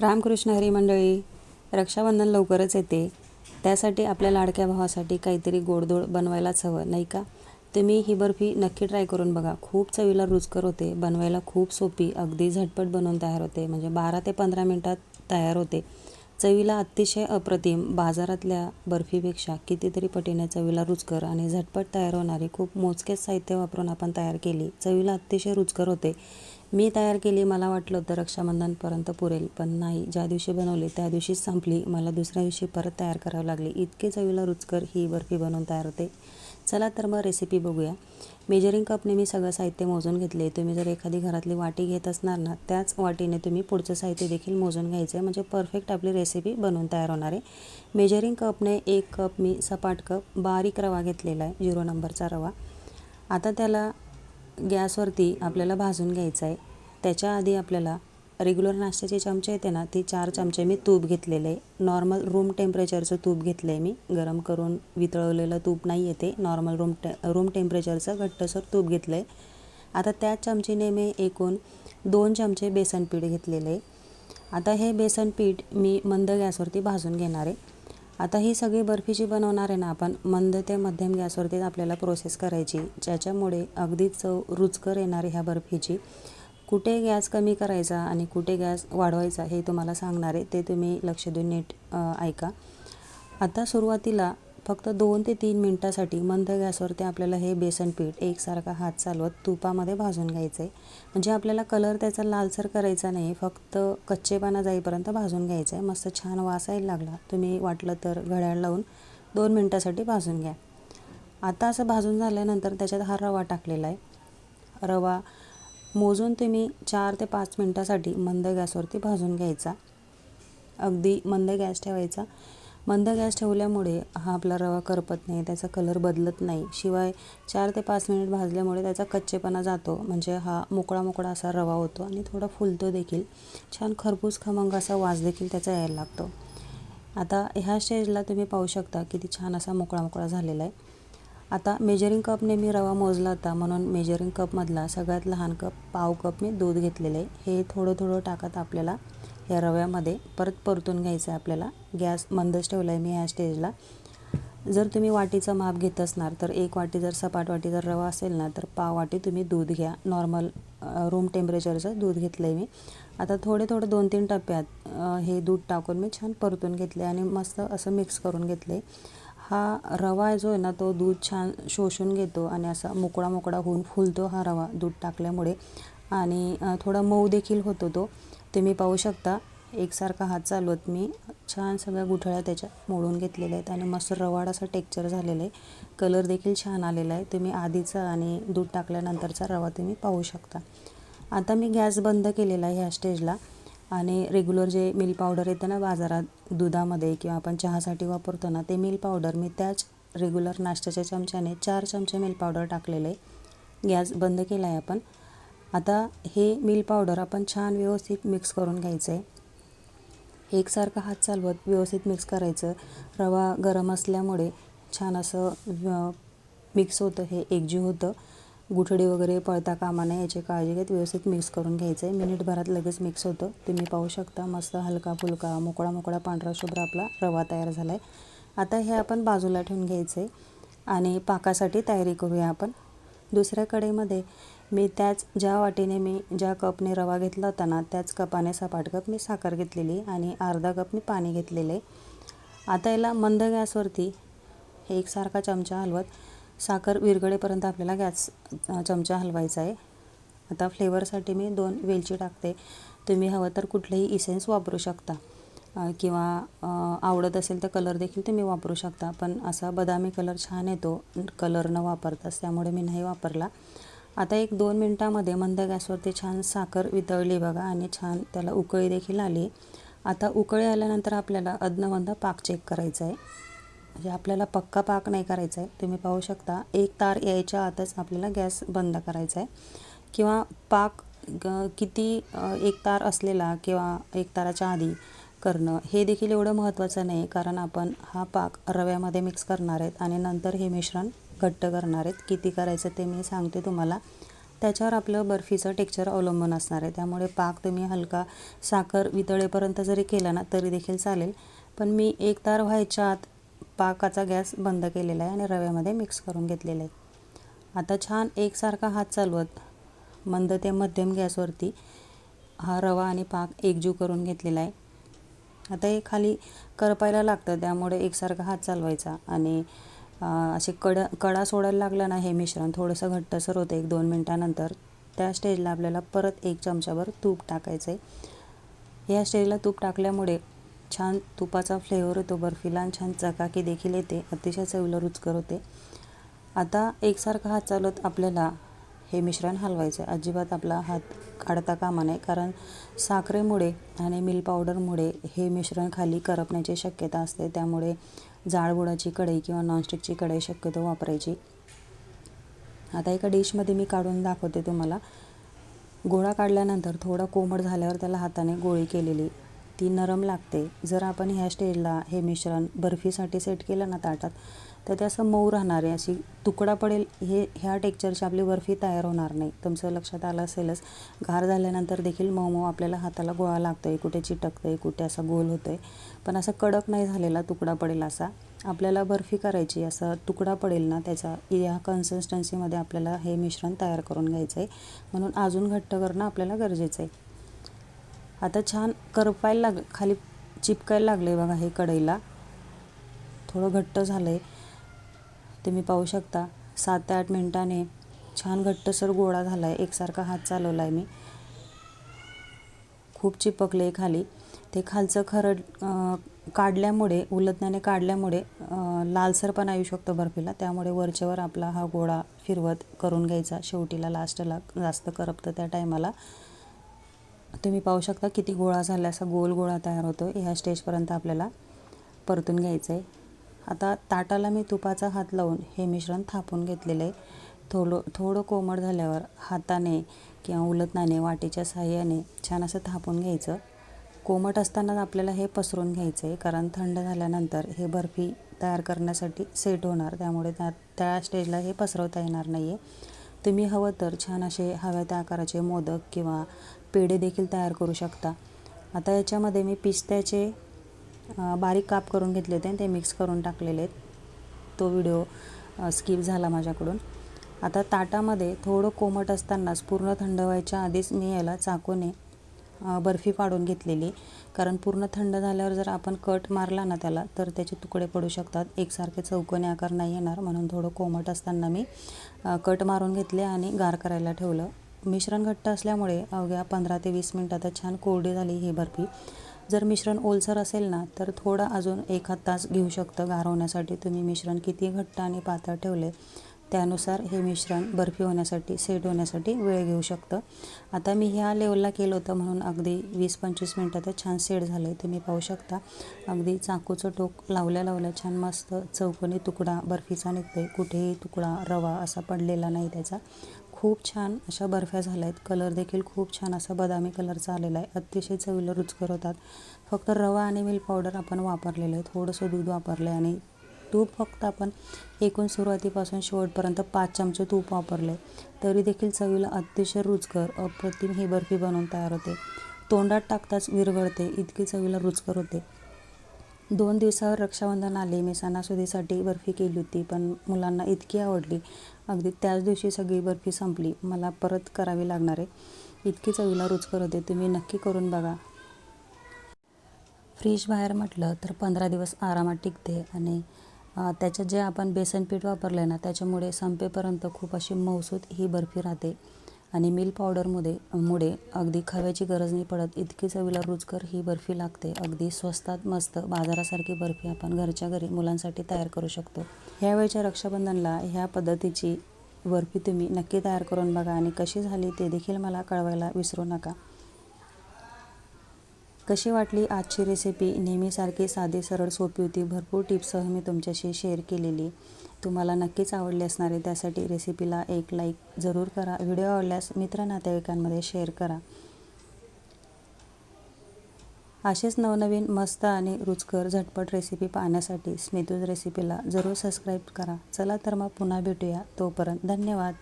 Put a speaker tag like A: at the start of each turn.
A: रामकृष्ण हरी मंडळी रक्षाबंधन लवकरच येते. त्यासाठी आपल्या लाडक्या भावासाठी काहीतरी गोडधोड बनवायलाच हवं नाही का? तुम्ही ही बर्फी नक्की ट्राय करून बघा. खूप चवीला रुचकर होते बनवायला खूप सोपी अगदी झटपट बनवून तयार होते. म्हणजे बारा ते पंधरा मिनटात तयार होते. चवीला अतिशय अप्रतिम बाजारातल्या बर्फीपेक्षा कितीतरी पटीने चवीला रुचकर आणि झटपट तयार होणारी खूप मोजकेच साहित्य वापरून आपण तयार केली. चवीला अतिशय रुचकर होते. मी तयार केली मला वाटलं होतं रक्षाबंधनपर्यंत पुरेल पण नाही. ज्या दिवशी बनवली त्या दिवशीच संपली. मला दुसऱ्या दिवशी परत तयार करावी लागली. इतके चवीला रुचकर ही बर्फी बनवून तयार होते. चला तर मग रेसिपी बघूया. मेजरिंग कपने मी सगळं साहित्य मोजून घेतले. तुम्ही जर एखादी घरातली वाटी घेत असणार ना त्याच वाटीने तुम्ही पुढचं साहित्य देखील मोजून घ्यायचं. आहे म्हणजे परफेक्ट आपली रेसिपी बनवून तयार होणार आहे. मेजरिंग कपने एक कप मी सपाट कप बारीक रवा घेतलेला आहे. झिरो नंबरचा रवा. आता त्याला गॅसवरती आपल्याला भाजून घ्यायचं आहे. त्याच्या आधी आपल्याला रेग्युलर नाश्त्याचे चमचे येते ना ती चार चमचे मी तूप घेतलेले आहे. नॉर्मल रूम टेम्परेचरचं तूप घेतलं आहे मी. गरम करून वितळवलेलं तूप नाही येते नॉर्मल रूम टे रूम टेम्परेचरचं घट्टसर तूप घेतलं आहे आता त्याच चमचीने मी एकूण दोन चमचे बेसन पीठ घेतलेले आहे. आता हे बेसन पीठ मी मंद गॅसवरती भाजून घेणार आहे. आता ही सगळी बर्फी जी बनवणार आहे ना आपण मंद ते मध्यम गॅसवरतीच आपल्याला प्रोसेस करायची. ज्याच्यामुळे अगदी चव रुचकर येणार आहे ह्या बर्फीची. कुठे गॅस कमी करायचा आणि कुठे गॅस वाढवायचा हे तुम्हाला सांगणार आहे ते तुम्ही लक्ष देऊन नीट ऐका. आता सुरुवातीला फक्त दोन ते तीन मिनटासाठी मंद गॅसवरती आपल्याला हे बेसन पीठ एकसारखा हात चालवत तुपामध्ये भाजून घ्यायचं. आहे म्हणजे आपल्याला कलर त्याचा लालसर करायचा नाही फक्त कच्चेपणा जाईपर्यंत भाजून घ्यायचं. आहे मस्त छान वास यायला लागला. तुम्ही वाटलं तर घड्याळ लावून दोन मिनटासाठी भाजून घ्या. आता असं भाजून झाल्यानंतर त्याच्यात हा रवा टाकलेला आहे. रवा मोजून तुम्ही चार ते पाच मिनटासाठी मंद गॅसवरती भाजून घ्यायचा. अगदी मंद गॅस ठेवायचा. मंद गॅस ठेवल्यामुळे हा आपला रवा करपत नाही त्याचा कलर बदलत नाही. शिवाय चार ते पाच मिनिट भाजल्यामुळे त्याचा कच्चेपणा जातो. म्हणजे हा मोकळा मोकळा असा रवा होतो आणि थोडा फुलतो देखील. छान खरपूस खमंग असा वास देखील त्याचा यायला लागतो. आता ह्या स्टेजला तुम्ही पाहू शकता किती छान असा मोकळा मोकळा झालेला आहे. आता मेजरिंग कपने मी रवा मोजला होता. म्हणून मेजरिंग कपमधला सगळ्यात लहान कप पाव कप मी दूध घेतलेलं आहे. हे थोडं थोडं टाकत आपल्याला या रव्यामध्ये परत परतून घ्यायचं आहे आपल्याला. गॅस मंदच ठेवला आहे मी ह्या स्टेजला. जर तुम्ही वाटीचं माप घेत असणार तर एक वाटी जर सपाट वाटी जर रवा असेल ना तर पाव वाटी तुम्ही दूध घ्या. नॉर्मल रूम टेम्परेचरचं दूध घेतलं आहे मी. आता थोडे थोडे दोन तीन टप्प्यात हे दूध टाकून मी छान परतून घेतले आणि मस्त असं मिक्स करून घेतले हा रवा जो आहे ना तो दूध छान शोषून घेतो आणि असा मोकळा मोकळा होऊन फुलतो हा रवा दूध टाकल्यामुळे. आणि थोडा मऊ देखील होतो तो. तुम्ही पाहू शकता एकसारखा हात चालवत मी. छान सगळ्या गुठळ्या त्याच्यात मोडून घेतलेल्या आहेत आणि मस्त रवाड असा टेक्चर झालेलं आहे. कलर देखील छान आलेला आहे. तुम्ही आधीचा आणि दूध टाकल्यानंतरचा रवा तुम्ही पाहू शकता. आता मी गॅस बंद केलेला आहे ह्या स्टेजला आणि रेग्युलर जे मिल्क पावडर येतं ना बाजारात दुधामध्ये किंवा आपण चहासाठी वापरतो ना ते मिल्क पावडर मी त्याच रेग्युलर नाश्त्याच्या चमच्याने चार चमचे मिल्क पावडर टाकलेलं आहे. गॅस बंद केला आहे आपण. आता हे मिल पावडर आपण छान व्यवस्थित मिक्स करून घ्यायचं आहे एकसारखा हात चालवत व्यवस्थित मिक्स करायचं. रवा गरम असल्यामुळे छान असं मिक्स होतं हे एकजीव होतं. गुठडे वगैरे पळता कामा नये याची काळजी घेत व्यवस्थित मिक्स करून घ्यायचं आहे मिनिटभरात लगेच मिक्स होतं. तुम्ही पाहू शकता मस्त हलका फुलका मोकळा मोकळा पांढरा शुभ्र आपला रवा तयार झाला आहे आता हे आपण बाजूला ठेवून घ्यायचं आहे आणि पाकासाठी तयारी करूया आपण. दुसऱ्या कडेमध्ये मी त्याच ज्या वाटीने मी ज्या कपने रवा घेतला होता ना त्याच कपाने सपाट कप मी साखर घेतलेली आणि अर्धा कप मी पाणी घेतलेले. आता याला मंद गॅसवरती एकसारखा चमचा हलवत साखर विरगळेपर्यंत आपल्याला गॅस चमचा हलवायचा आहे. आता फ्लेवरसाठी मी दोन वेलची टाकते. तुम्ही हवं तर कुठलंही इसेन्स वापरू शकता. किंवा आवडत असेल तर कलर देखील तुम्ही वापरू शकता. पण असा बदामी कलर छान येतो. कलर न वापरताच त्यामुळे मी नाही वापरला. आता एक दोन मिनटामध्ये मंद गॅसवरती छान साखर वितळली बघा आणि छान त्याला उकळी देखील आली. आता उकळी आल्यानंतर आपल्याला अदनमधनं पाक चेक करायचा आहे. म्हणजे आपल्याला पक्का पाक नाही करायचा आहे. तुम्ही पाहू शकता एक तार यायच्या आतच आपल्याला गॅस बंद करायचा आहे. किंवा पाक किती एक तार असलेला किंवा एक ताराच्या आधी करणं हे देखील एवढं महत्त्वाचं नाही. कारण आपण हा पाक रव्यामध्ये मिक्स करणार आहेत आणि नंतर हे मिश्रण घट्ट करणार आहेत. किती करायचं ते मी सांगते तुम्हाला. त्याच्यावर आपलं बर्फीचं टेक्चर अवलंबून असणार आहे. त्यामुळे पाक तुम्ही हलका साखर वितळेपर्यंत जरी केला ना तरी देखील चालेल. पण मी एक तार व्हायच्या आत पाकाचा गॅस बंद केलेला आहे आणि रव्यामध्ये मिक्स करून घेतलेला आहे. आता छान एकसारखा हात चालवत मंद ते मध्यम गॅसवरती हा रवा आणि पाक एकजीव करून घेतलेला आहे. आता हे खाली करपायला लागतं त्यामुळे एकसारखा हात चालवायचा आणि असे कड कडा सोडायला लागला ना हे मिश्रण थोडंसं घट्टसर होतं एक दोन मिनटानंतर त्या स्टेजला आपल्याला परत एक चमचाभर तूप टाकायचं आहे या स्टेजला तूप टाकल्यामुळे छान तुपाचा फ्लेवर येतो बर्फीला आणि छान चकाकी देखील येते अतिशय चवीला रुचकर होते. आता एकसारखा हात चालवत आपल्याला हे मिश्रण हलवायचं आहे अजिबात आपला हात काढता कामा नये कारण साखरेमुळे आणि मिल्क पावडरमुळे हे मिश्रण खाली करपण्याची शक्यता असते. त्यामुळे जाळबुडाची कढई किंवा नॉनस्टिकची कढई शक्यतो वापरायची. आता एका डिशमध्ये मी काढून दाखवते तुम्हाला. गोळा काढल्यानंतर थोडा कोमट झाल्यावर त्याला हाताने गोळी केलेली. ती नरम लागते. जर आपण ह्या स्टेजला हे मिश्रण बर्फीसाठी सेट केलं ना ताटात तर ते असं मऊ राहणार आहे अशी तुकडा पडेल हे ह्या टेक्चरची आपली बर्फी तयार होणार नाही. तुमचं लक्षात आलं असेलच. गार झाल्यानंतर देखील मऊ मऊ आपल्याला हाताला गोळा लागतो आहे कुठे चिटकतं आहे कुठे असा गोल होतं आहे पण असं कडक नाही झालेला तुकडा पडेल असा. आपल्याला बर्फी करायची असं तुकडा पडेल ना त्याचा या कन्सिस्टन्सीमध्ये आपल्याला हे मिश्रण तयार करून घ्यायचं आहे म्हणून अजून घट्ट करणं आपल्याला गरजेचं आहे आता छान करपायला लाग खाली चिपकायला लागले बघा हे कढईला. थोडं घट्ट झालं आहे तुम्ही पाहू शकता. सात ते आठ मिनटाने छान घट्टसर गोळा झाला आहे एकसारखा हात चालवला आहे मी. खूप चिपकले खाली. ते खालचं खरड काढल्यामुळे उलटण्याने काढल्यामुळे लालसरपणा येऊ शकतो बर्फीला. त्यामुळे वरच्यावर आपला हा गोळा फिरवत करून घ्यायचा. शेवटीला लास्टला जास्त करपतं त्या टायमाला. तुम्ही पाहू शकता किती गोळा झाला असा गोल गोळा तयार होतो ह्या स्टेजपर्यंत आपल्याला परतून घ्यायचं आहे आता ताटाला मी तुपाचा हात लावून हे मिश्रण थापून घेतलेलं आहे. थोडं थोडं कोमट झाल्यावर हाताने किंवा उलटणाने वाटीच्या साह्याने छान असं थापून घ्यायचं. कोमट असतानाच आपल्याला हे पसरून घ्यायचं आहे कारण थंड झाल्यानंतर हे बर्फी तयार करण्यासाठी सेट होणार त्यामुळे त्या त्या स्टेजला हे पसरवता येणार नाही आहे तुम्ही हवं तर छान असे हव्या त्या आकाराचे मोदक किंवा पेढे देखील तयार करू शकता. आता याच्यामध्ये मी पिस्त्याचे बारीक काप करून घेतले होते ते मिक्स करून टाकलेले आहेत. तो व्हिडिओ स्किप झाला माझ्याकडून. आता ताटामध्ये थोडं कोमट असतानाच पूर्ण थंड व्हायच्या आधीच मी याला चाकूने बर्फी पाडून घेतलेली. कारण पूर्ण थंड झाल्यावर जर आपण कट मारला ना त्याला तर त्याचे तुकडे पडू शकतात. एकसारखे चौकोनी आकार नाही येणार म्हणून थोडं कोमट असताना मी कट मारून घेतले आणि गार करायला ठेवलं. मिश्रण घट्ट असल्यामुळे अवघ्या पंधरा ते वीस मिनटात छान कोरडी झाली ही बर्फी. जर मिश्रण ओलसर असेल ना तर थोडं अजून एखाद तास घेऊ शकतं गार होण्यासाठी तुम्ही मिश्रण किती घट्ट आणि पातळ ठेवले त्यानुसार हे मिश्रण बर्फी होण्यासाठी सेट होण्यासाठी वेळ घेऊ शकतं. आता मी ह्या लेवलला केलं होतं म्हणून अगदी वीस पंचवीस मिनटातच छान सेट झालं आहे तुम्ही पाहू शकता अगदी चाकूचं टोक लावल्या लावल्या छान मस्त चौकोनी तुकडा बर्फीचा निघतो आहे कुठेही तुकडा रवा असा पडलेला नाही त्याचा. खूप छान अशा बर्फ्या झाल्या आहेत कलर देखील खूप छान असा बदामी कलरचा आलेला आहे. अतिशय चवीला रुचकर होतात. फक्त रवा आणि मिल्क पावडर आपण वापरलेलं आहे थोडंसं दूध वापरलं आहे आणि तूप फक्त आपण एकूण सुरुवातीपासून शेवटपर्यंत पाच चमचे तूप वापरले तरी देखील चवीला अतिशय रुचकर अप्रतिम ही बर्फी बनवून तयार होते. तोंडात टाकताच विरघळते इतकी चवीला रुचकर होते. दोन दिवसावर रक्षाबंधन आले मी सणासुदीसाठी बर्फी केली होती पण मुलांना इतकी आवडली. अगदी त्याच दिवशी सगळी बर्फी संपली. मला परत करावी लागणार आहे. इतकी चवीला रुचकर होते. तुम्ही नक्की करून बघा. फ्रीज बाहेर म्हटलं तर पंधरा दिवस आरामात टिकते आणि त्याच्यात जे आपण बेसन पीठ वापरलं आहे ना त्याच्यामुळे संपेपर्यंत खूप अशी मौसूत ही बर्फी राहते. आणि मिल्क पावडरमध्ये मुळे अगदी खव्याची गरज नाही पडत. इतकी चवीला रुचकर ही बर्फी लागते. अगदी स्वस्तात मस्त बाजारासारखी बर्फी आपण घरच्या घरी मुलांसाठी तयार करू शकतो. ह्यावेळच्या रक्षाबंधनला ह्या पद्धतीची बर्फी तुम्ही नक्की तयार करून बघा आणि कशी झाली ते देखील मला कळवायला विसरू नका. कशी वाटली आजची रेसिपी नेहमीसारखी साधी सरळ सोपी होती. भरपूर टिप्ससह मी तुमच्याशी शेअर केलेली. तुम्हाला नक्कीच आवडली असणारे त्यासाठी रेसिपीला एक लाईक जरूर करा. व्हिडिओ आवडल्यास मित्र नातेवाईकांमध्ये शेअर करा. असेच नवनवीन मस्त आणि रुचकर झटपट रेसिपी पाहण्यासाठी स्मितूज रेसिपीला जरूर सबस्क्राईब करा. चला तर मग पुन्हा भेटूया. तोपर्यंत धन्यवाद.